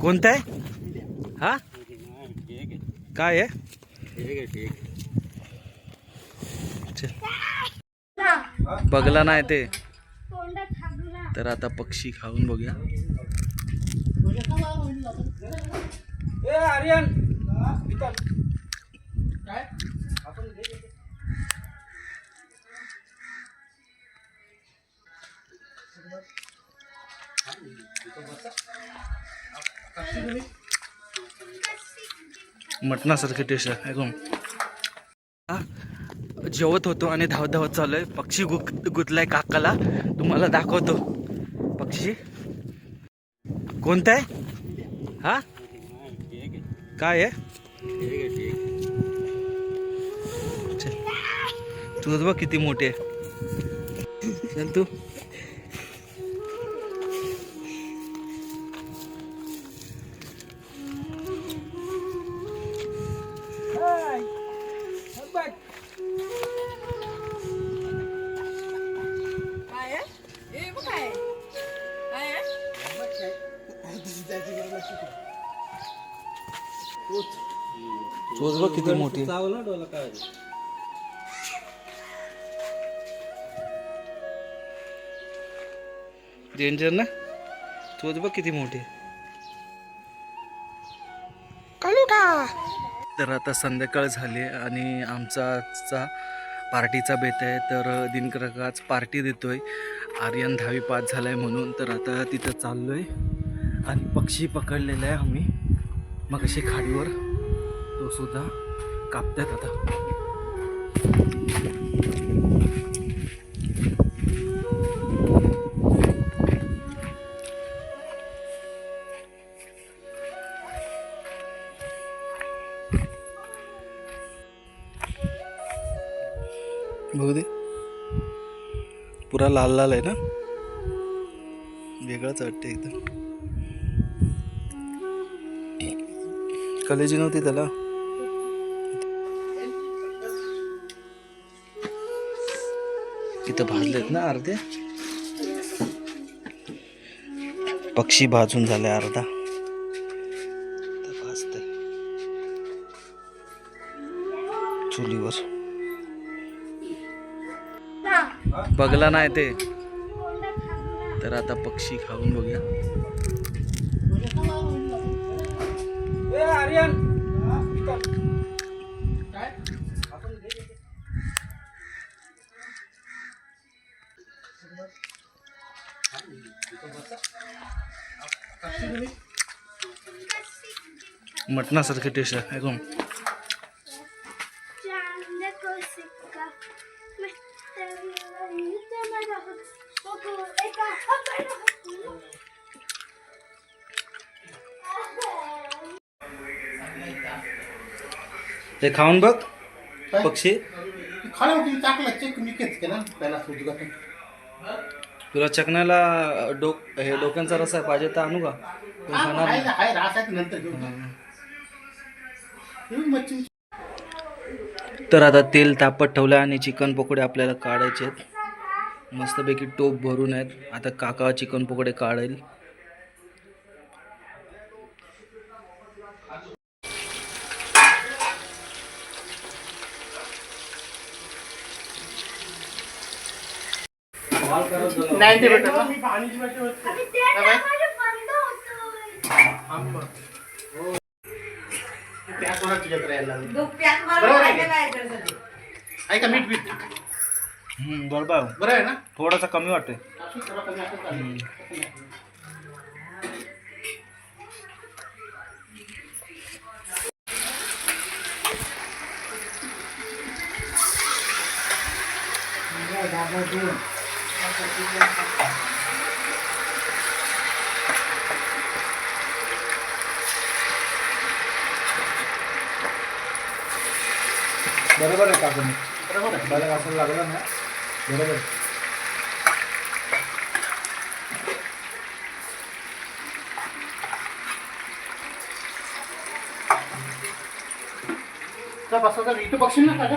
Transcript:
कोणतं आहे? हा? काय आहे? बघला नाही ते. तर आता पक्षी खाऊन बघूया. मटणासारखे टेस्ट आहे ऐकून जेवत होतो आणि धावत धावत चालू आहे पक्षी गुक गुतलाय काकाला. तुम्हाला दाखवतो. पक्षी. कोणता आहे हा? काय आहे? तुझं बघ किती मोठे आहे. चल तू तुझं बघ किती मोठी आहे. डेंजर ना तुझं बघ किती मोठी आहे. तर आता संध्याकाळ झाली आणि आमचा पार्टीचा बेत आहे. तर दिनकर आज पार्टी देतोय. आर्यन दहावी पास झालाय म्हणून. तर आता तिथं चाललोय. आणि पक्षी पकडलेला आहे आम्ही. मग अशी खाडीवर तो सुद्धा कापतात आता. बघू दे. पुरा लाल लाल आहे ना? वेगळंच वाटते एकदम. कलेजी नव्हती त्याला. तिथं भाजलेत ना अर्धे. पक्षी भाजून झाले अर्धा. तर चुलीवर. बघला नाही ते. तर आता पक्षी खाऊन बघूया. मटणासारखे टेस्ट आहे ऐकून ते खाऊन बघ पक्षी. खाण्यावर तुम्ही टाकलं चेक मी केच केला पहिला उद्घाटन. तुला चकण्याला डोक हे डोक्यांचा रसा पाहिजे तर आणू का? तू खाणार आहे नाही. आहे रासायनिक नंतर घेऊन. जा. तुम्ही मच्छी तर आता तेल तापत ठेवलं आणि चिकन पकोडे आपल्याला काढायचे आहेत मस्तपैकी टोप भरून आहेत. आता काका चिकन पकोडे काढेल नाही ते भेटत ना आणि ते माझं बंद होतोय त्या कोणा तुझ्याकडे यायला लागले. दूध प्याक मारून बरोबर आहे. राहिले त्याच्यासाठी. ऐका मीठ मीठ. बरोबर. बरं आहे ना? थोडासा कमी वाटतंय. असं बरोबर आहे काका बरोबर आहे. मला असं लागलं ना? बरोबर तर बसा तर इथं बघशील ना